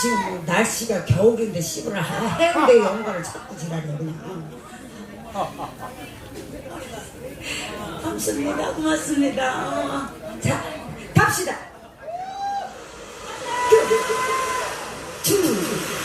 지금 뭐 날씨가 겨울인데 씨발 해운대 연가를 자꾸 지랄이야 그냥 감사합니다. 고맙습니다. 자 갑시다. 쭉.